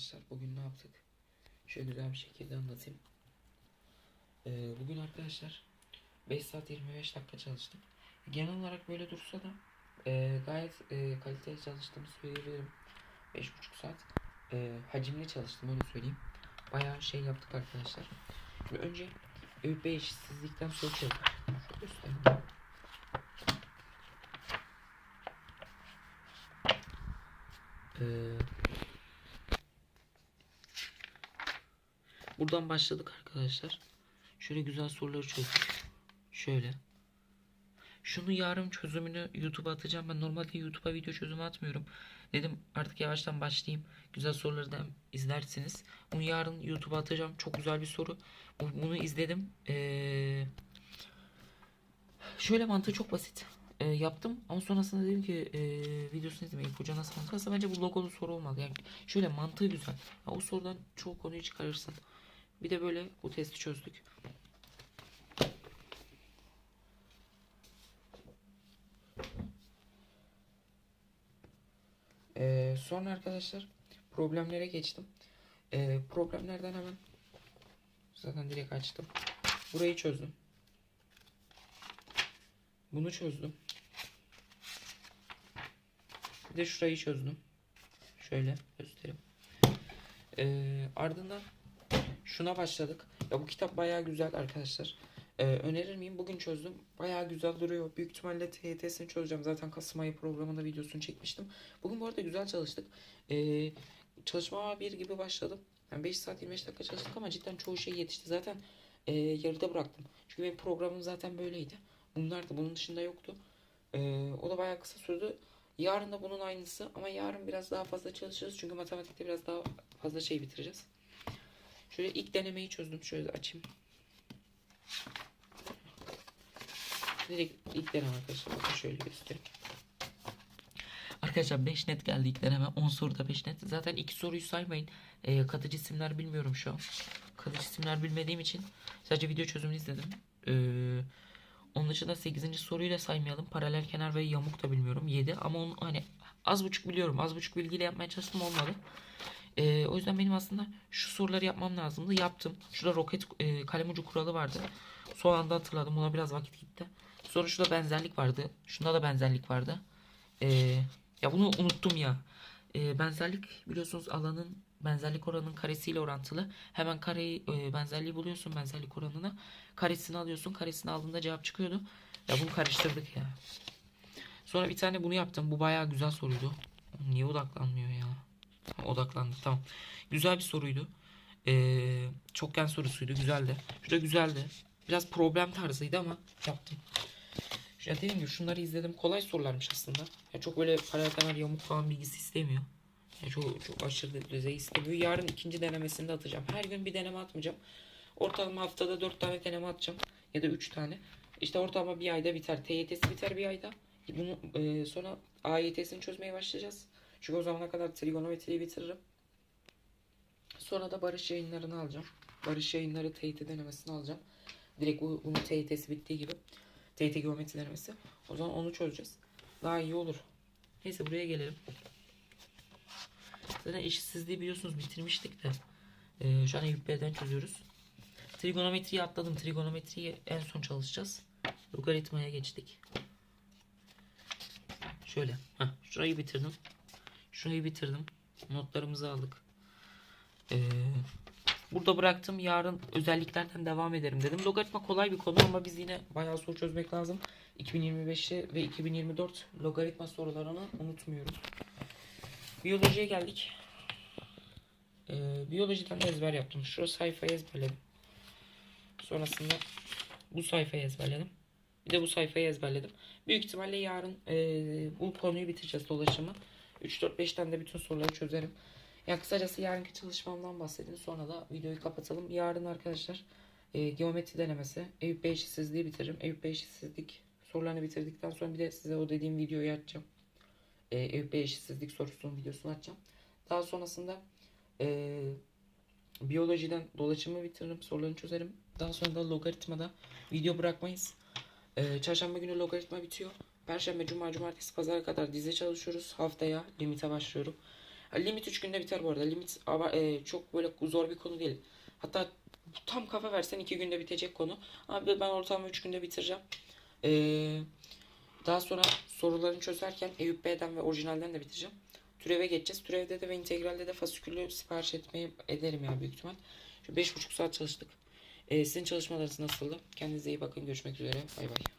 arkadaşlar. Bugün ne yaptık? Şöyle güzel bir şekilde anlatayım. Ee, bugün arkadaşlar 5 saat 25 dakika çalıştım. Genel olarak böyle dursa da e, gayet e, kaliteli çalıştığımı söyleyebilirim. 5,5 saat e, hacimli çalıştım öyle söyleyeyim. Bayağı şey yaptık arkadaşlar. Şimdi önce ÖP eşitsizlikten soru çözdüm. Ee, buradan başladık arkadaşlar. Şöyle güzel soruları çözdük. Şöyle. Şunu yarın çözümünü YouTube'a atacağım. Ben normalde YouTube'a video çözümü atmıyorum. Dedim artık yavaştan başlayayım. Güzel soruları da izlersiniz. Bunu yarın YouTube'a atacağım. Çok güzel bir soru. Bu- Bunu izledim. Ee, şöyle mantığı çok basit. Ee, yaptım ama sonrasında dedim ki ee, videosunu izlemeyip hoca nasıl mantık Aslında bence bu logolu soru olmalı. Yani şöyle mantığı güzel. Ya o sorudan çoğu konuyu çıkarırsın. Bir de böyle bu testi çözdük. Ee, sonra arkadaşlar problemlere geçtim. Ee, problemlerden hemen zaten direkt açtım. Burayı çözdüm. Bunu çözdüm. Bir de şurayı çözdüm. Şöyle göstereyim. Ee, ardından şuna başladık. Ya bu kitap bayağı güzel arkadaşlar. Ee, önerir miyim? Bugün çözdüm. Bayağı güzel duruyor. Büyük ihtimalle TYT'sini çözeceğim. Zaten Kasım ayı programında videosunu çekmiştim. Bugün bu arada güzel çalıştık. Ee, çalışmama bir gibi başladım. Yani 5 saat 25 dakika çalıştık ama cidden çoğu şey yetişti. Zaten e, yarıda bıraktım. Çünkü benim programım zaten böyleydi. Bunlar da bunun dışında yoktu. Ee, o da bayağı kısa sürdü. Yarın da bunun aynısı ama yarın biraz daha fazla çalışacağız. Çünkü matematikte biraz daha fazla şey bitireceğiz. Şöyle ilk denemeyi çözdüm. Şöyle açayım. Direkt ilk deneme arkadaşlar. Şöyle göstereyim. Arkadaşlar 5 net geldi ilk deneme. 10 soruda 5 net. Zaten iki soruyu saymayın. Ee, katıcı isimler bilmiyorum şu an. Katıcı isimler bilmediğim için sadece video çözümünü izledim. Ee, onun dışında 8. soruyu da saymayalım. Paralel kenar ve yamuk da bilmiyorum. 7 ama onu hani az buçuk biliyorum. Az buçuk bilgiyle yapmaya çalıştım olmadı. Ee, o yüzden benim aslında şu soruları yapmam lazımdı. Yaptım. Şurada roket e, kalem ucu kuralı vardı. Son anda hatırladım. Ona biraz vakit gitti. Sonra şurada benzerlik vardı. Şunda da benzerlik vardı. Ee, ya bunu unuttum ya. Ee, benzerlik biliyorsunuz alanın benzerlik oranının karesiyle orantılı. Hemen kareyi e, benzerliği buluyorsun benzerlik oranını. Karesini alıyorsun. Karesini aldığında cevap çıkıyordu. Ya bunu karıştırdık ya. Sonra bir tane bunu yaptım. Bu bayağı güzel soruydu. Niye odaklanmıyor ya? Odaklandı tamam. Güzel bir soruydu. Ee, çokgen sorusuydu. Güzeldi. Şurada güzeldi. Biraz problem tarzıydı ama yaptım. Ya dediğim gibi şunları izledim. Kolay sorularmış aslında. Ya çok böyle paralel kenar yamuk falan bilgisi istemiyor. Ya çok, çok aşırı düzey istemiyor. Yarın ikinci denemesinde atacağım. Her gün bir deneme atmayacağım. Ortalama haftada 4 tane deneme atacağım. Ya da 3 tane. İşte ortalama bir ayda biter. TYT'si biter bir ayda. Bunu e, sonra AYT'sini çözmeye başlayacağız. Çünkü o zamana kadar trigonometriyi bitiririm. Sonra da Barış yayınlarını alacağım. Barış yayınları TYT denemesini alacağım. Direkt bu, bunun TYT'si bittiği gibi. TYT geometri denemesi. O zaman onu çözeceğiz. Daha iyi olur. Neyse buraya gelelim. Zaten eşitsizliği biliyorsunuz bitirmiştik de. Ee, şu an Eyüp çözüyoruz. Trigonometriyi atladım. Trigonometriyi en son çalışacağız. Logaritmaya geçtik. Şöyle. Heh, şurayı bitirdim. Şurayı bitirdim. Notlarımızı aldık. Ee, burada bıraktım. Yarın özelliklerden devam ederim dedim. Logaritma kolay bir konu ama biz yine bayağı soru çözmek lazım. 2025'te ve 2024 logaritma sorularını unutmuyoruz. Biyolojiye geldik. Ee, biyolojiden de ezber yaptım. Şu sayfayı ezberledim. Sonrasında bu sayfayı ezberledim. Bir de bu sayfayı ezberledim. Büyük ihtimalle yarın e, bu konuyu bitireceğiz dolaşımı. 3-4-5'ten de bütün soruları çözerim. Ya kısacası yarınki çalışmamdan bahsedeyim. Sonra da videoyu kapatalım. Yarın arkadaşlar e, geometri denemesi. Eyüp Bey eşitsizliği bitiririm. Eyüp Bey eşitsizlik sorularını bitirdikten sonra bir de size o dediğim videoyu açacağım. E, Eyüp Bey eşitsizlik sorusunun videosunu açacağım. Daha sonrasında e, biyolojiden dolaşımı bitiririm. Sorularını çözerim. Daha sonra da logaritmada video bırakmayız. E, çarşamba günü logaritma bitiyor. Perşembe, cuma, cumartesi, pazara kadar dize çalışıyoruz. Haftaya limite başlıyorum. Limit 3 günde biter bu arada. Limit e, çok böyle zor bir konu değil. Hatta tam kafa versen 2 günde bitecek konu. Abi ben ortalama 3 günde bitireceğim. Ee, daha sonra sorularını çözerken Eyüp B'den ve orijinalden de bitireceğim. Türeve geçeceğiz. Türevde de ve integralde de fasikülü sipariş etmeyi ederim ya büyük ihtimal. Şu 5,5 saat çalıştık. Ee, sizin çalışmalarınız nasıldı? Kendinize iyi bakın. Görüşmek üzere. Bay bay.